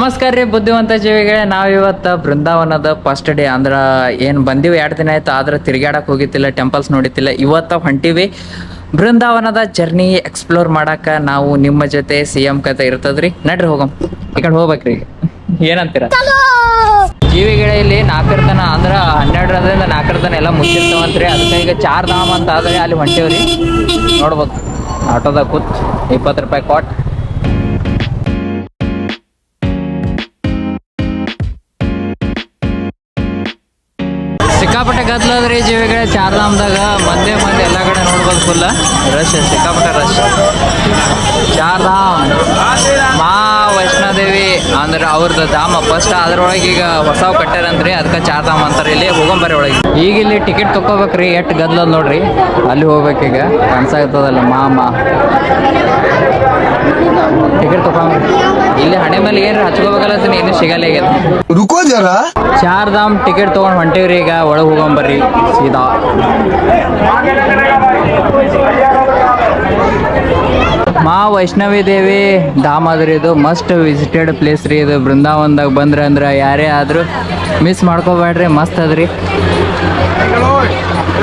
ನಮಸ್ಕಾರ ರೀ ಬುದ್ಧಿವಂತ ಜೀವಿಗಳೇ. ನಾವಿವತ್ತ ಬೃಂದಾವನದ ಫಸ್ಟ್ ಡೇ ಅಂದ್ರ ಏನ್ ಬಂದಿವಿ ಎರಡು ದಿನ ಆಯ್ತು ಆದ್ರೆ ತಿರ್ಗಾಡಕ್ ಹೋಗಿತ್ತಿಲ್ಲ ಟೆಂಪಲ್ಸ್ ನೋಡಿತಿಲ್ಲ ಇವತ್ತ ಹೊಂಟಿವಿ ಬೃಂದಾವನದ ಜರ್ನಿ ಎಕ್ಸ್ಪ್ಲೋರ್ ಮಾಡಾಕ ನಾವು ನಿಮ್ಮ ಜೊತೆ ಸಿ ಎಂ ಕತೆ ಇರ್ತದ್ರಿ. ನಡ್ರಿ ಹೋಗಮ್. ಈ ಕಡೆ ಹೋಗ್ಬೇಕ್ರಿ. ಏನಂತೀರ? ಜೀವಿಗಳ ಇಲ್ಲಿ ನಾಲ್ಕರ ತನ ಅಂದ್ರ ಹನ್ನೆರಡರಿಂದ ನಾಲ್ಕರ ತನ ಎಲ್ಲ ಮುಚ್ಚಿರ್ತಾವಂತ್ರಿ. ಅದಕ್ಕೆ ಈಗ ಚಾರ್ ಧಾಮ್ ಅಂತ ಆದ್ರೆ ಅಲ್ಲಿ ಹೊಂಟೇವ್ರಿ. ನೋಡ್ಬೇಕು ಆಟೋದಾಗ ಕೂತ್ ಇಪ್ಪತ್ತು ರೂಪಾಯಿ ಕೊಟ್. ಸಿಕ್ಕಾಪಟ್ಟೆ ಗದ್ಲದ್ರಿ ಜೀವಿಗಳ ಚಾರ್ಧಾಮ್ದಾಗ. ಮಂದಿ ಮಂದಿ ಎಲ್ಲ ಕಡೆ ನೋಡ್ಬೋದು ಫುಲ್ಲ ರಶ್ ಸಿಕ್ಕಾಪಟ್ಟೆ ರಶ್ ಚಾರ್ಧಾಮ್. ಅಂದ್ರೆ ಅವ್ರದ್ದು ಧಾಮ. ಫಸ್ಟ್ ಅದ್ರೊಳಗೆ ಈಗ ಹೊಸ ಕಟ್ಟಾರಂತ್ರಿ ಅದಕ್ಕೆ ಚಾರ್ ಧಾಮ ಅಂತಾರೆ ಇಲ್ಲಿ ಹೋಗಂಬರಿ ಒಳಗೆ. ಈಗ ಇಲ್ಲಿ ಟಿಕೆಟ್ ತೊಗೋಬೇಕ್ರಿ ಎಟ್ ಗದ್ಲ ನೋಡ್ರಿ. ಅಲ್ಲಿ ಹೋಗ್ಬೇಕೀಗ ಕನ್ಸಾಗ್ತದಲ್ಲ ಮಾಮ. ಟಿಕೆಟ್ ತಗೊಂಡ್ ಇಲ್ಲಿ ಹಣೆ ಮೇಲೆ ಏನ್ರಿ ಹಚ್ಕೋಬೇಕಲ್ಲ ಏನು ಸಿಗಲ್ಲ ಈಗ. ರುಕೋ ಜರ. ಚಾರ್ ಧಾಮ್ ಟಿಕೆಟ್ ತಗೊಂಡ್ ಹೊಂಟೇವ್ರಿ ಈಗ. ಒಳಗೆ ಹೋಗೊಂಬರ್ರಿ. ಸೀದಾ. ಮಾ ವೈಷ್ಣವಿ ದೇವಿ ಧಾಮ್ ಅದ್ರಿ ಇದು ಮಸ್ಟ್ ವಿಸಿಟೆಡ್ ಪ್ಲೇಸ್ ರೀ ಇದು. ಬೃಂದಾವನದಾಗ ಬಂದ್ರೆ ಅಂದ್ರೆ ಯಾರೇ ಆದ್ರೂ ಮಿಸ್ ಮಾಡ್ಕೋಬೇಡ್ರಿ, ಮಸ್ತ್ ಅದ್ರಿ.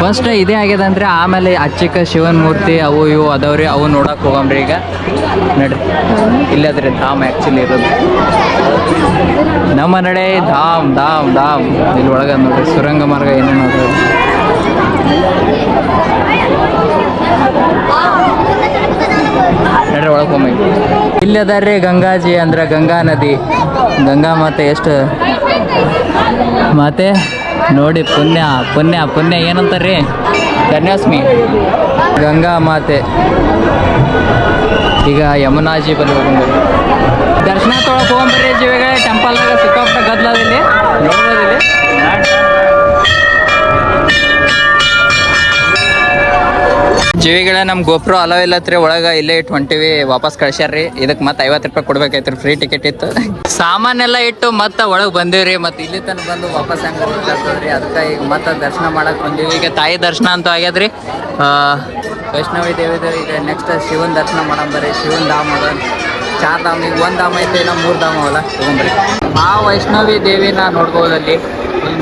ಫಸ್ಟ್ ಇದೇ ಆಗ್ಯದಂದ್ರೆ ಆಮೇಲೆ ಅಚ್ಚಿಕ ಶಿವನ್ ಮೂರ್ತಿ ಅವು ಇವು ಅದಾವ್ರಿ ಅವು ನೋಡಕ್ ಹೋಗಂಬ್ರಿ ಈಗ. ನಡ್ರಿ. ಇಲ್ಲದ್ರಿ ಧಾಮ್ ಆ್ಯಕ್ಚುಲಿ ಇರೋದು. ನಮ್ಮ ನಡೆ ಧಾಮ್ ಧಾಮ್ ಧಾಮ್. ಇಲ್ಲಿ ಒಳಗ ನೋಡ್ರಿ, ಸುರಂಗ ಮಾರ್ಗ ಏನೇನು ಅದಾವ ನಡ್ರಿ ಒಳಗೆ ಹೋಗಿ ಇಲ್ಲಿ ಅದಾರ್ರಿ ಗಂಗಾಜಿ ಅಂದ್ರೆ ಗಂಗಾ ನದಿ. ಗಂಗಾ ಮಾತೆ ಎಷ್ಟು? ಮಾತೆ, ನೋಡಿ ಪುಣ್ಯ ಪುಣ್ಯ ಪುಣ್ಯ ಏನಂತಾರ್ರಿ? ಕನ್ಯಾಸ್ಮಿ. ಗಂಗಾ ಮಾತೆ. ಈಗ ಯಮುನಾಜಿ ಹೋಗೊಂಡ್ರಿ ದರ್ಶನ ತೊಳಕ್ ಹೋಗೊಂಬರ್ರಿ ಜೀವಿಗಳೇ. ಟೆಂಪಲ್ದಾಗ ಸಿಕ್ಕಾಪಟ್ಟೆ ಗದ್ಲದ ಇಲ್ಲಿ ಇಲ್ಲಿ ಜೀವಿಗಳ ನಮ್ಮ ಗೋಪ್ರೋ ಅಲೋ ಇಲ್ಲತ್ರಿ ಒಳಗ ಇಲ್ಲೇ ಇಟ್ಟು ಹೊಂಟಿವಿ, ವಾಪಸ್ ಕಳ್ಸ್ಯಾರ್ರಿ. ಇದಕ್ಕೆ ಮತ್ತೆ ಐವತ್ತು ರೂಪಾಯಿ ಕೊಡ್ಬೇಕಾಯ್ತು ಫ್ರೀ ಟಿಕೆಟ್ ಇತ್ತು. ಸಾಮಾನೆಲ್ಲ ಇಟ್ಟು ಮತ್ತೆ ಒಳಗೆ ಬಂದಿವ್ರಿ, ಮತ್ತೆ ಇಲ್ಲಿ ತನಕ ಬಂದು ವಾಪಸ್ ಹೆಂಗ್ ರೀ ಅದಕ್ಕೆ ಈಗ ಮತ್ತೆ ದರ್ಶನ ಮಾಡಕ್ಕೆ ಬಂದೀವಿ. ಈಗ ತಾಯಿ ದರ್ಶನ ಅಂತೂ ಆಗ್ಯದ್ರಿ. ವೈಷ್ಣವಿ ದೇವಿದು ಈಗ ನೆಕ್ಸ್ಟ್ ಶಿವನ್ ದರ್ಶನ ಮಾಡಂಬರಿ ಶಿವನ್ ಧಾಮ ಅದ. ಚಾರ್ ಧಾಮ್, ಈಗ ಒಂದು ಧಾಮ ಐತೆ, ಇನ್ನ ಮೂರು ಧಾಮ ಅವಲ್ಲ ತಗೊಂಬ್ರಿ ಆ ವೈಷ್ಣವಿ ದೇವಿನ ನೋಡ್ಬೋದಲ್ಲಿ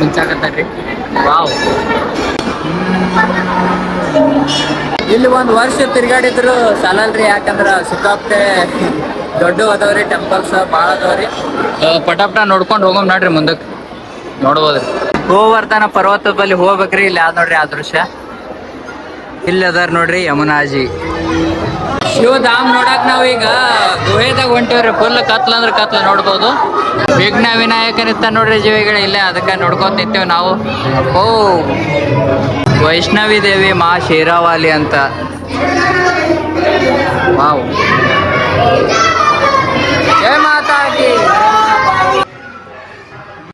ಮಿಂಚಾಕತ್ತಾರ್ರಿ ವಾವ್. ಇಲ್ಲಿ ಒಂದು ವರ್ಷ ತಿರ್ಗಾಡಿದ್ರು ಸಾಲಲ್ರಿ, ಯಾಕಂದ್ರ ಸಿಕ್ಕಾಪಟ್ಟೆ ದೊಡ್ಡ ಅದಾವ್ರಿ ಟೆಂಪಲ್ಸ್ ಭಾಳ ಅದಾವ್ರಿ. ಪಟಾಪಟ ನೋಡ್ಕೊಂಡು ಹೋಗೋಮ್ ನೋಡ್ರಿ ಮುಂದಕ್ಕೆ ನೋಡ್ಬೋದ್ರಿ. ಗೋವರ್ಧನ ಪರ್ವತದ ಬಲ್ಲಿ ಹೋಗ್ಬೇಕ್ರಿ, ಇಲ್ಲಿ ಯಾವ್ದು ನೋಡ್ರಿ ಆ ದೃಶ್ಯ? ಇಲ್ಲಿ ಅದಾರ ನೋಡ್ರಿ ಯಮುನಾಜಿ. ಶಿವಧಾಮ್ ನೋಡಕ್ ನಾವು ಈಗ ಗುಹೆದಾಗ ಹೊಂಟಿವ್ರಿ ಫುಲ್ ಕತ್ಲ ಅಂದ್ರೆ ಕತ್ಲ ನೋಡ್ಬೋದು. ವಿಘ್ನ ವಿನಾಯಕನಿತ್ತ ನೋಡ್ರಿ ಜೀವಿಗಳ, ಇಲ್ಲೇ ಅದಕ್ಕೆ ನೋಡ್ಕೊಂತ ನಾವು. ಓ. ವೈಷ್ಣವಿ ದೇವಿ ಮಾ ಶೀರಾವಾಲಿ ಅಂತ. ವಾವ್. ಜಯ ಮಾತಾ ಕಿ.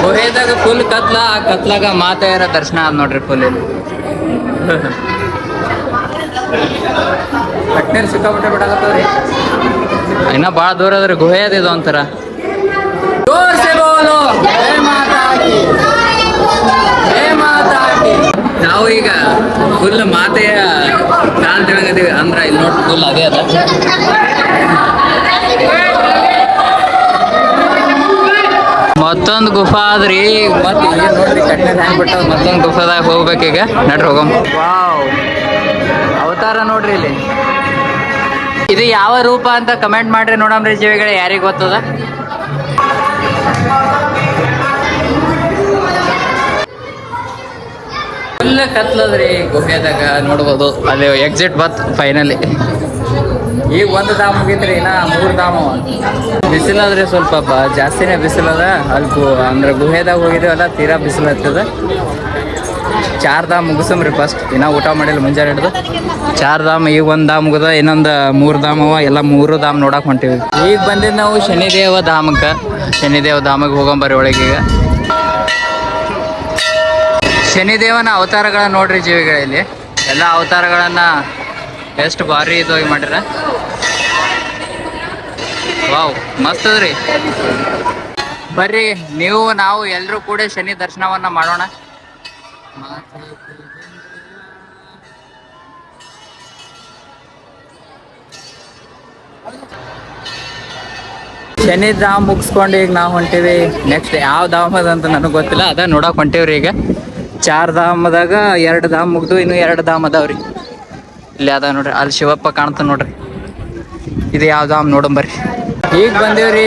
ಗುಹೆದಾಗ ಫುಲ್ ಕತ್ಲ, ಆ ಕತ್ಲಾಗ ಮಾತೆಯರ ದರ್ಶನ ಆದ್ ನೋಡ್ರಿ ಫುಲ್ ಇಲ್ಲಿ. ಸಿಕ್ಕಾಬಿಟ್ಟೆ ಬಿಡಾಕತ್ತವ್ರಿ. ಇನ್ನ ಭಾಳ ದೂರ ಅದ್ರಿ, ಗುಹೆ ಅದ ಇದು ಒಂಥರ. ಫುಲ್ ಮಾತೆಯ ಕಾಲ್ ತೆಳಗದೀವಿ ಅಂದ್ರ ಇಲ್ಲಿ ನೋಡಿ ಫುಲ್ ಅದೇ ಅದ. ಮತ್ತೊಂದು ಗುಫಾ ಆದ್ರಿ. ಮತ್ತೆ ನೋಡ್ರಿ ಕಟ್ನೇರ್ ಹ್ಯಾಂಗ್ ಬಿಟ್ಟದ ಮತ್ತೊಂದು ಗುಫಾದಾಗ ಹೋಗ್ಬೇಕೀಗ ನಡ್ರಿ ಹೋಗಮ್. ವಾವ್. ಅವತಾರ ನೋಡ್ರಿ ಇಲ್ಲಿ. ಇದು ಯಾವ ರೂಪ ಅಂತ ಕಮೆಂಟ್ ಮಾಡ್ರಿ ನೋಡಮ್ರಿ ಜೀವಿಗಳೇ. ಯಾರಿಗೆ ಗೊತ್ತದ? ಫುಲ್ ಕತ್ಲದ್ರಿ ಗುಹೆದಾಗ ನೋಡ್ಬೋದು. ಅಲ್ಲಿ ಎಕ್ಸಿಟ್ ಬತ್ ಫೈನಲಿ ಈಗ ಒಂದು ಧಾಮ ಮುಗಿತ್ರಿ, ಇನ್ನ ಮೂರು ಧಾಮ ಬಿಸಿಲಾದ್ರೆ ಸ್ವಲ್ಪ ಜಾಸ್ತಿನೇ ಬಿಸಿಲದ ಅಲ್ಲಿ ಅಂದ್ರೆ ಗುಹೆದಾಗ ಹೋಗಿದೀವಲ್ಲ ತೀರಾ ಬಿಸಿಲು ಹತ್ತದ ಚಾರ್ ಧಾಮ್ ಮುಗಿಸಮ್ರಿ ಫಸ್ಟ್ ಇನ್ನ ಊಟ ಮಾಡಿಲ್ಲ ಮುಂಜಾನೆ ಹಿಡ್ದು. ಚಾರ್ ಧಾಮ್, ಈಗ ಒಂದ್ ಧಾಮ್ ಮುಗದ, ಇನ್ನೊಂದು ಮೂರು ಧಾಮ್ ಎಲ್ಲ ಮೂರು ಧಾಮ್ ನೋಡಕ್ ಹೊಂಟಿವಿ. ಈಗ ಬಂದಿದ್ ನಾವು ಶನಿದೇವ ಧಾಮಕ್ಕ. ಶನಿದೇವ ಧಾಮಕ್ಕೆ ಹೋಗಂಬರಿ ಒಳಗೆ ಈಗ ಶನಿದೇವನ ಅವತಾರಗಳನ್ನ ನೋಡ್ರಿ ಜೀವಿಗಳಲ್ಲಿ ಎಲ್ಲ ಅವತಾರಗಳನ್ನ ಎಷ್ಟು ಭಾರಿ ಇದಾಗಿ ಮಾಡ್ಯಾರ ವಾವ್, ಮಸ್ತ್ ಅದ್ರಿ. ಬರ್ರಿ, ನೀವು, ನಾವು ಎಲ್ಲರೂ ಕೂಡ ಶನಿ ದರ್ಶನವನ್ನ ಮಾಡೋಣ. ಶನಿ ಧಾಮ್ ಮುಗಿಸ್ಕೊಂಡು ಈಗ ನಾವು ಹೊಂಟೀವಿ. ನೆಕ್ಸ್ಟ್ ಯಾವ ಧಾಮ್ ಅಂತ ನನಗೆ ಗೊತ್ತಿಲ್ಲ. ಅದ ನೋಡಕ್ ಹೊಂಟೇವ್ರಿ ಈಗ. ಚಾರ್ ಧಾಮದಾಗ ಎರಡು ಧಾಮ್ ಮುಗ್ದು ಇನ್ನು ಎರಡು ಧಾಮ್ ಅದಾವ್ರಿ ಇಲ್ಲಿ ಅದಾವ ನೋಡ್ರಿ ಅಲ್ಲಿ ಶಿವಪ್ಪ ಕಾಣ್ತಾನ ನೋಡ್ರಿ. ಇದು ಯಾವ ಧಾಮ್ ನೋಡಂಬರ್ರಿ ಈಗ ಬಂದೇವ್ರಿ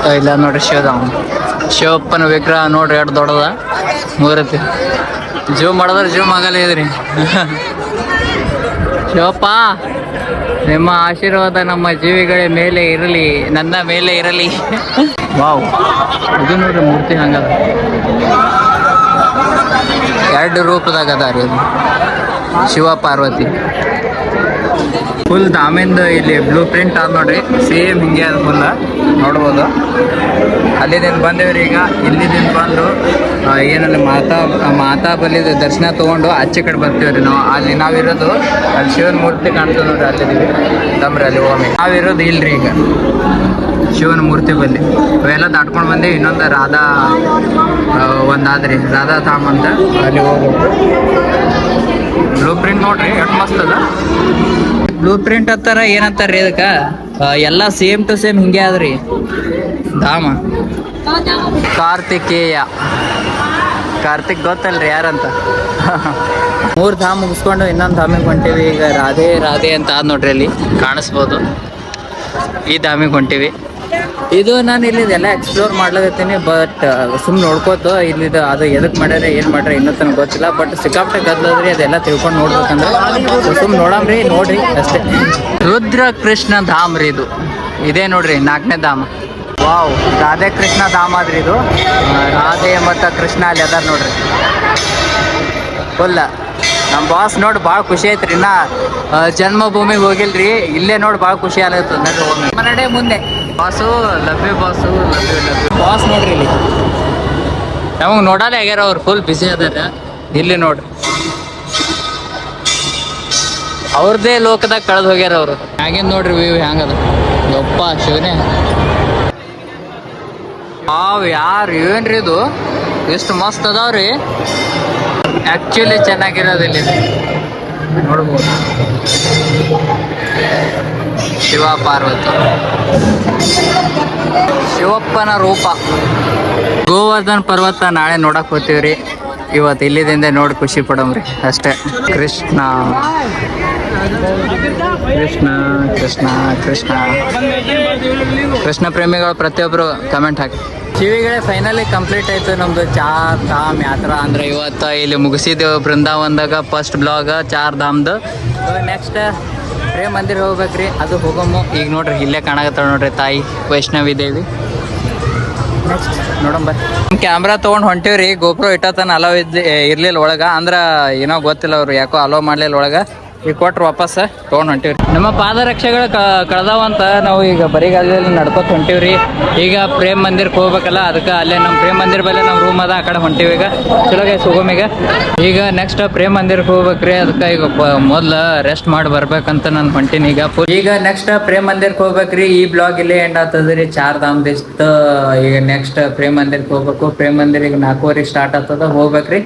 ಆ, ಇಲ್ಲ ನೋಡ್ರಿ ಶಿವಧಾಮ. ಶಿವಪ್ಪನ ವಿಗ್ರಹ ನೋಡ್ರಿ ಎರಡು ದೊಡ್ಡದ. ಮೂರತಿ ಜೂಮ್ ಮಾಡಿದ್ರೆ ಜೂಮ್ ಆಗಲ್ಲ ಇದ್ರಿ. ಶಿವಪ್ಪ ನಿಮ್ಮ ಆಶೀರ್ವಾದ ನಮ್ಮ ಜೀವಿಗಳ ಮೇಲೆ ಇರಲಿ ನನ್ನ ಮೇಲೆ ಇರಲಿ. ವಾವ್. ಇದು ನೋಡ್ರಿ ಮೂರ್ತಿ ಹಂಗದ. ಎರಡು ರೂಪದಾಗ ಅದ ರೀ ಶಿವ ಪಾರ್ವತಿ. ಫುಲ್ ದಾಮಿಂದ ಇಲ್ಲಿ ಬ್ಲೂ ಪ್ರಿಂಟ್ ಆದ ನೋಡ್ರಿ. ಸೇಮ್ ಹಿಂಗೆ ಅದ ಫುಲ್ ನೋಡ್ಬೋದು. ನಿನ್ ಬಂದೇವ್ರಿ ಈಗ? ಇಲ್ಲಿದಿಂದ ಬಂದು ಆ, ಏನಲ್ಲಿ ಮಾತಾ ಮಾತಾ ಬಲಿದ ದರ್ಶನ ತಗೊಂಡು ಆಚೆ ಕಡೆ ಬರ್ತೀವ್ರಿ ನಾವು. ಅಲ್ಲಿ ನಾವಿರೋದು ಅಲ್ಲಿ ಶಿವನ ಮೂರ್ತಿ ಕಾಣ್ತದೆ ನೋಡ್ರಿ ಅಲ್ಲಿದ್ದೀವಿ ತಮ್ರಿ ಅಲ್ಲಿ ಹೋಗಿ. ನಾವಿರೋದು ಇಲ್ರಿ ಈಗ. ಶಿವನ ಮೂರ್ತಿ ಬಲ್ಲಿ ಅವೆಲ್ಲ ದಾಟ್ಕೊಂಡು ಬಂದೆ ಇನ್ನೊಂದು ರಾಧಾ ಒಂದಾದ್ರಿ. ರಾಧಾ ಅಂತ. ಅಲ್ಲಿ ಹೋಗ್ಬೇಕು. ಬ್ಲೂ ಪ್ರಿಂಟ್ ನೋಡ್ರಿ ಎಷ್ಟು ಮಸ್ತ್ ಅದ. ಬ್ಲೂ ಪ್ರಿಂಟ್ ಹತ್ತಾರ ಏನಂತಾರ್ರಿ ರೀ ಆ, ಎಲ್ಲ ಸೇಮ್ ಟು ಸೇಮ್ ಹಿಂಗೆ ಆದ್ರಿ. ಧಾಮ. ಕಾರ್ತಿಕೇಯ. ಕಾರ್ತಿಕ್ ಗೊತ್ತಲ್ರಿ ಯಾರಂತ? ಮೂರ್ ಧಾಮ್ ಮುಗಿಸ್ಕೊಂಡು ಇನ್ನೊಂದು ಧಾಮಿಗೆ ಹೊಂಟೀವಿ. ಈಗ ರಾಧೆ ರಾಧೆ ಅಂತ ಆದ್ ನೋಡ್ರಿ ಅಲ್ಲಿ. ಕಾಣಿಸ್ಬೋದು. ಈ ಧಾಮಿಗೆ ಹೊಂಟೀವಿ. ಇದು ನಾನು ಇಲ್ಲಿ ಎಲ್ಲ ಎಕ್ಸ್ಪ್ಲೋರ್ ಮಾಡ್ಲಾಗತ್ತೀನಿ ಬಟ್ ಸುಮ್ ನೋಡ್ಕೋತ, ಇಲ್ಲಿದು ಅದು ಎದಕ್ಕೆ ಮಾಡ್ಯಾರ, ಏನು ಮಾಡ್ಯಾರ ಇನ್ನೂ ತನಕ ಗೊತ್ತಿಲ್ಲ ಬಟ್ ಸಿಕ್ಕಾಪಟ್ಟೆ ಗದ್ಲದ್ರಿ, ಅದೆಲ್ಲ ತಿಳ್ಕೊಂಡು ನೋಡ್ಬೇಕಂದ್ರೆ ಸುಮ್ಮನೆ ನೋಡಮ್ರಿ, ನೋಡ್ರಿ ಅಷ್ಟೇ. ರುದ್ರ ಕೃಷ್ಣ ಧಾಮ್ ರೀ ಇದು. ಇದೇ ನೋಡ್ರಿ, ನಾಲ್ಕನೇ ಧಾಮ. ವಾವ್ ರಾಧೆ ಕೃಷ್ಣ ಧಾಮ ಆದ್ರಿ ಇದು. ರಾಧೆ ಮತ್ತು ಕೃಷ್ಣ ಅಲ್ಲಿ ಅದಾರ ನೋಡ್ರಿ. ಫುಲ್ಲ ನಮ್ಮ ಬಾಸ್ ನೋಡಿ ಭಾಳ ಖುಷಿ ಐತ್ರಿ ನಾ ಜನ್ಮಭೂಮಿಗೆ ಹೋಗಿಲ್ರಿ, ಇಲ್ಲೇ ನೋಡಿ ಭಾಳ ಖುಷಿ ಆಗತ್ತೆ ಹೋಗಿ ಮುಂದೆ. ಬಾಸು ಲಭ್ಯ ಬಾಸು ಲವ್ ಯು ಬಾಸ್ ನೋಡ್ರಿ ಇಲ್ಲಿ. ನಮಗೆ ನೋಡಲ್ಲ ಆಗ್ಯಾರ ಅವ್ರು ಫುಲ್ ಬಿಸಿ ಅದಾರ. ಇಲ್ಲಿ ನೋಡ್ರಿ. ಅವ್ರದ್ದೇ ಲೋಕದಾಗ ಕಳೆದು ಹೋಗ್ಯಾರ ಅವರು. ಹಾಗೇನ್ ನೋಡ್ರಿ ವ್ಯೂ ಹ್ಯಾಂಗದ ಯಪ್ಪ ಶಿವನೇ. ಅವ್ ಯಾರು ಏನ್ರಿ ಇದು? ಎಷ್ಟು ಮಸ್ತ್ ಅದಾವ್ರಿ ಆಕ್ಚುಲಿ ಚೆನ್ನಾಗಿರೋದಿಲ್ಲ ನೋಡ್ಬೋದು. ಶಿವ ಪಾರ್ವತಿ. ಶಿವಪ್ಪನ ರೂಪ. ಗೋವರ್ಧನ್ ಪರ್ವತ ನಾಳೆ ನೋಡಕ್ ಹೋಗ್ತೀವ್ರಿ. ಇವತ್ತು ಇಲ್ಲಿದಿಂದ ನೋಡಿ ಖುಷಿ ಪಡಮ್ರಿ, ಅಷ್ಟೇ. ಕೃಷ್ಣ. ಕೃಷ್ಣ ಕೃಷ್ಣ ಕೃಷ್ಣ. ಕೃಷ್ಣ ಪ್ರೇಮಿಗಳು ಪ್ರತಿಯೊಬ್ಬರು ಕಮೆಂಟ್ ಹಾಕಿ. ಕಿವಿಗಳೇ ಫೈನಲಿ ಕಂಪ್ಲೀಟ್ ಆಯ್ತು ನಮ್ಮದು ಚಾರ್ ಧಾಮ್ ಯಾತ್ರಾ ಅಂದ್ರೆ ಇವತ್ತು ಇಲ್ಲಿ ಮುಗಿಸಿದೆವು ಬೃಂದಾವನದಾಗ ಫಸ್ಟ್ ಬ್ಲಾಗ್ ಚಾರ್ ಧಾಮ್ದು ನೆಕ್ಸ್ಟ್ ಪ್ರೇಮ್ ಮಂದಿರ ಹೋಗ್ಬೇಕ್ರಿ. ಅದು ಹೋಗಮ್ಮು. ಈಗ ನೋಡ್ರಿ ಇಲ್ಲೇ ಕಾಣಕತ್ತಾಳ ನೋಡ್ರಿ ತಾಯಿ ವೈಷ್ಣವಿ ದೇವಿ. ನೆಕ್ಸ್ಟ್ ನೋಡಂಬ ಕ್ಯಾಮ್ರಾ ತೊಗೊಂಡು ಹೊಂಟಿವ್ರಿ. ಗೋಪ್ರೋ ಇಟ್ಟತನ ಅಲೋ ಇದ್ ಇರ್ಲಿಲ್ಲ ಒಳಗ. ಅಂದ್ರೆ ಏನೋ ಗೊತ್ತಿಲ್ಲ ಅವ್ರು ಯಾಕೋ ಅಲೋ ಮಾಡ್ಲಿಲ್ಲ ಒಳಗ. ಈಗ ಕೊಟ್ರು ವಾಪಸ್ ತೊಗೊಂಡು ಹೊಂಟಿವ್ರಿ. ನಮ್ಮ ಪಾದರಕ್ಷೆಗಳು ಕಳ್ದಾವಂತ ನಾವು ಈಗ ಬರಿಗಾಲದಲ್ಲಿ ನಡ್ಕೊತ ಹೊಂಟಿವ್ರಿ. ಈಗ ಪ್ರೇಮ್ ಮಂದಿರಕ್ಕೆ ಹೋಗ್ಬೇಕಲ್ಲ, ಅದಕ್ಕೆ ಅಲ್ಲೇ ನಮ್ಮ ಪ್ರೇಮ್ ಮಂದಿರ ಬಲ್ಲೆ ನಮ್ಮ ರೂಮ್ ಅದ ಆ ಕಡೆ ಹೊಂಟಿವಿ ಈಗ. ಚಲೋ ಗೈಸ್ ಈಗ. ಈಗ ನೆಕ್ಸ್ಟ್ ಪ್ರೇಮ್ ಮಂದಿರಕ್ಕೆ ಹೋಗ್ಬೇಕ್ರಿ, ಅದಕ್ಕೆ ಈಗ ಮೊದ್ಲ ರೆಸ್ಟ್ ಮಾಡಿ ಬರ್ಬೇಕಂತ ನಾನು ಹೊಂಟೀನಿ ಈಗ ಈಗ ನೆಕ್ಸ್ಟ್ ಪ್ರೇಮ್ ಮಂದಿರಕ್ಕೆ ಹೋಗ್ಬೇಕ್ರಿ, ಈ ಬ್ಲಾಗ್ ಇಲ್ಲಿ ಎಂಡ್ ಆಗ್ತದ್ರಿ ಚಾರ್ ಧಾಮ್ ದಿಸ್ತ ಈಗ ನೆಕ್ಸ್ಟ್ ಪ್ರೇಮ್ ಮಂದಿರಕ್ಕೆ ಹೋಗ್ಬೇಕು, ಪ್ರೇಮ್ ಮಂದಿರ ಈಗ ನಾಲ್ಕೂವರೆಗೆ ಸ್ಟಾರ್ಟ್ ಆಗ್ತದ, ಹೋಗ್ಬೇಕ್ರಿ.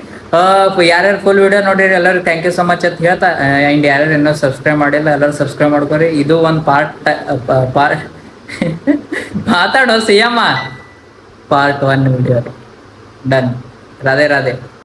ಯಾರ್ಯಾರು ಫುಲ್ ವಿಡಿಯೋ ನೋಡಿರಿ ಎಲ್ಲರೂ ಥ್ಯಾಂಕ್ ಯು ಸೊ ಮಚ್ ಅಂತ ಹೇಳ್ತಾ ಆ್ಯಂಡ್ ಯಾರ್ಯಾರು ಇನ್ನೂ ಸಬ್ಸ್ಕ್ರೈಬ್ ಮಾಡಿಲ್ಲ, ಎಲ್ಲರೂ ಸಬ್ಸ್ಕ್ರೈಬ್ ಮಾಡ್ಕೊರಿ. ಇದು ಒಂದು ಪಾರ್ಟ್ ಪಾರ್ಟ್ ಮಾತಾಡೋ, ಸಿ ಎಮ್ಮ part one video done Radhe Radhe.